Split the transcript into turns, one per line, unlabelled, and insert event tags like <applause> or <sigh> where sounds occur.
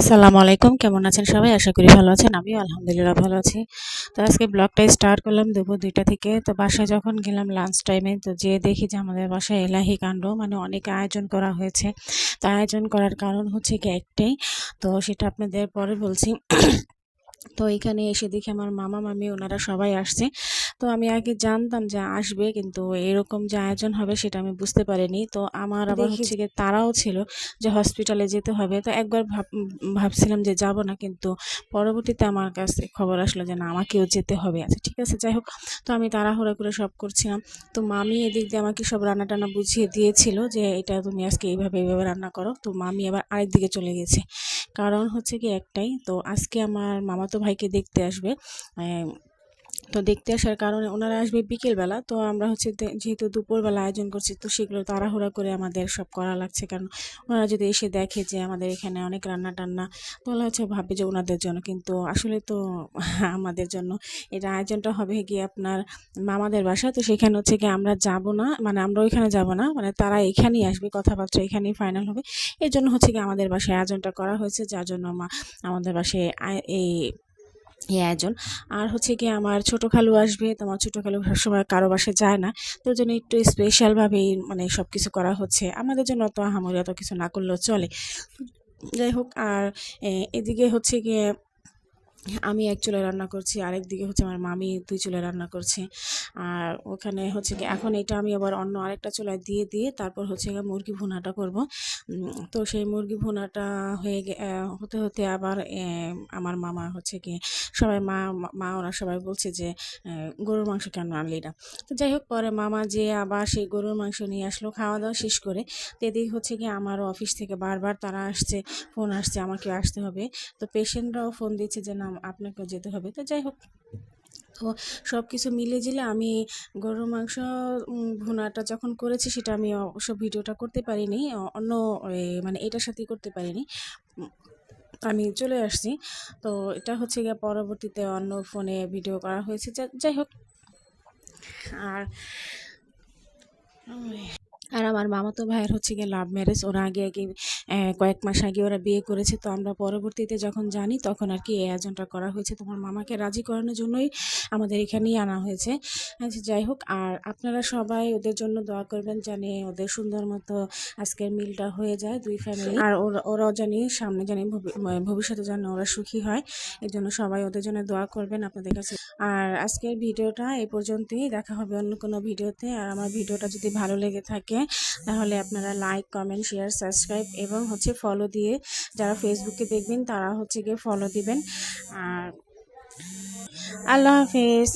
আসসালামু আলাইকুম। কেমন আছেন সবাই? আশা করি ভালো আছেন। আমিও আলহামদুলিল্লাহ ভালো আছি। তো আজকে ব্লগটা স্টার্ট করলাম দুপুর দুইটা থেকে। তো বাসায় যখন গেলাম লাঞ্চ টাইমে তো যে দেখি যে আমাদের বাসায় এলাহি কাণ্ড মানে অনেক আয়োজন করা হয়েছে। তো আয়োজন করার কারণ হচ্ছে কি একটাই, তো সেটা আপনাদের পরে বলছি। তো এখানে এসে দেখি আমার মামা, মামি ওনারা সবাই আসছে। তো আমি আগে জানতাম যে আসবে কিন্তু এরকম যে আয়োজন হবে সেটা আমি বুঝতে পারিনি। তো আমার আবার হচ্ছে গিয়ে তারাও ছিল যে হসপিটালে যেতে হবে। তো একবার ভাব ভাবছিলাম যে যাব না কিন্তু পরবর্তীতে আমার কাছে খবর আসলো যে না আমাকেও যেতে হবে। আচ্ছা ঠিক আছে যাই হোক। তো আমি তাড়াহুড়া করে সব করছিলাম। তো মামি এদিক দিয়ে আমাকে সব রান্না টান্না বুঝিয়ে দিয়েছিল যে এটা তুমি আজকে এইভাবে এইভাবে রান্না করো। তো মামি আবার আরেক দিকে চলে গেছে। কারণ হচ্ছে কি একটাই তো আজকে আমার মামাতো ভাইকে দেখতে আসবে। তো দেখতে আসার কারণে ওনারা আসবে বিকেলবেলা। তো আমরা হচ্ছে যেহেতু দুপুরবেলা আয়োজন করছি, তো সেগুলো তাড়াহুড়া করে আমাদের সব করা লাগছে। কারণ ওনারা যদি এসে দেখে যে আমাদের এখানে অনেক রান্না টান্না তাহলে হচ্ছে ভাববে যে ওনাদের জন্য। কিন্তু আসলে তো <laughs> আমাদের জন্য এটা আয়োজনটা হবে গিয়ে আপনার মামাদের বাসা। তো সেখানে হচ্ছে কি আমরা যাব না মানে আমরা ওইখানে যাব না মানে তারা এখানেই আসবে, কথাবার্তা এখানেই ফাইনাল হবে। এই জন্য হচ্ছে কি আমাদের বাসায় আয়োজনটা করা হয়েছে, যার জন্য মা, আমাদের বাসায় এই এই আয়োজন আর হচ্ছে কি আমার ছোটো খালু আসবে তোমার ছোটো খালু সবসময় কারও বাসে যায় না। তো জন্য একটু স্পেশালভাবেই মানে সব কিছু করা হচ্ছে। আমাদের জন্য অত আহামরি অত কিছু না করলেও চলে। যাই হোক, আর এদিকে হচ্ছে গিয়ে আমি এক চুলায় রান্না করছি, আরেক দিকে হচ্ছে আমার মামি দুই চুলায় রান্না করছে। আর ওখানে হচ্ছে কি, এখন এটা আমি আবার অন্য আরেকটা চুলায় দিয়ে দিয়ে তারপর হচ্ছে গিয়ে মুরগি ভুনাটা করব। তো সেই মুরগি ভুনাটা হয়ে হতে হতে আবার আমার মামা হচ্ছে কি, সবাই মা মা ওরা সবাই বলছে যে গরুর মাংস কেন আনলি না তো যাই হোক, পরে মামা যে আবার সেই গরুর মাংস নিয়ে আসলো খাওয়া দাওয়া শেষ করে, তো এদিকে হচ্ছে কি আমারও অফিস থেকে বারবার তারা আসছে, ফোন আসছে আমাকে আসতে হবে। তো পেশেন্টরাও ফোন দিচ্ছে যে, না আপনাকেও যেতে হবে, তো যাই হোক। তো সব কিছু মিলে জিলে আমি গরুর মাংস ভুনাটা যখন করেছি সেটা আমি অবশ্য ভিডিওটা করতে পারিনি অন্য মানে এটার সাথেই করতে পারিনি। আমি চলে আসছি। তো এটা হচ্ছে গিয়ে পরবর্তীতে অন্য ফোনে ভিডিও করা হয়েছে যাই হোক। আর আর আমার মামাতো ভাইয়ের হচ্ছে গিয়ে লাভ ম্যারেজ ওরা আগে আগে কয়েক মাস আগে ওরা বিয়ে করেছে, তো আমরা পরবর্তীতে যখন জানি তখন আর কি এই আয়োজনটা করা হয়েছে। তোমার মামাকে রাজি করানোর জন্যই আমাদের এখানেই আনা হয়েছে। আচ্ছা যাই হোক, আর আপনারা সবাই ওদের জন্য দোয়া করবেন জানে ওদের সুন্দর মতো আজকের মিলটা হয়ে যায় দুই ফ্যামিলি আর ওরা, ওরাও জানি সামনে জানি ভবিষ্যতে যেন ওরা সুখী হয়, এই জন্য সবাই ওদের জন্য দোয়া করবেন আপনাদের কাছে। আর আজকের ভিডিওটা এ পর্যন্তই, দেখা হবে অন্য কোনো ভিডিওতে। আর আমার ভিডিওটা যদি ভালো লেগে থাকে তাহলে আপনারা লাইক কমেন্ট শেয়ার সাবস্ক্রাইব এবং হচ্ছে ফলো দিয়ে যারা ফেসবুকে দেখবেন, তারা হচ্ছে গিয়ে ফলো দিবেন। আর আল্লাহ হাফেজ।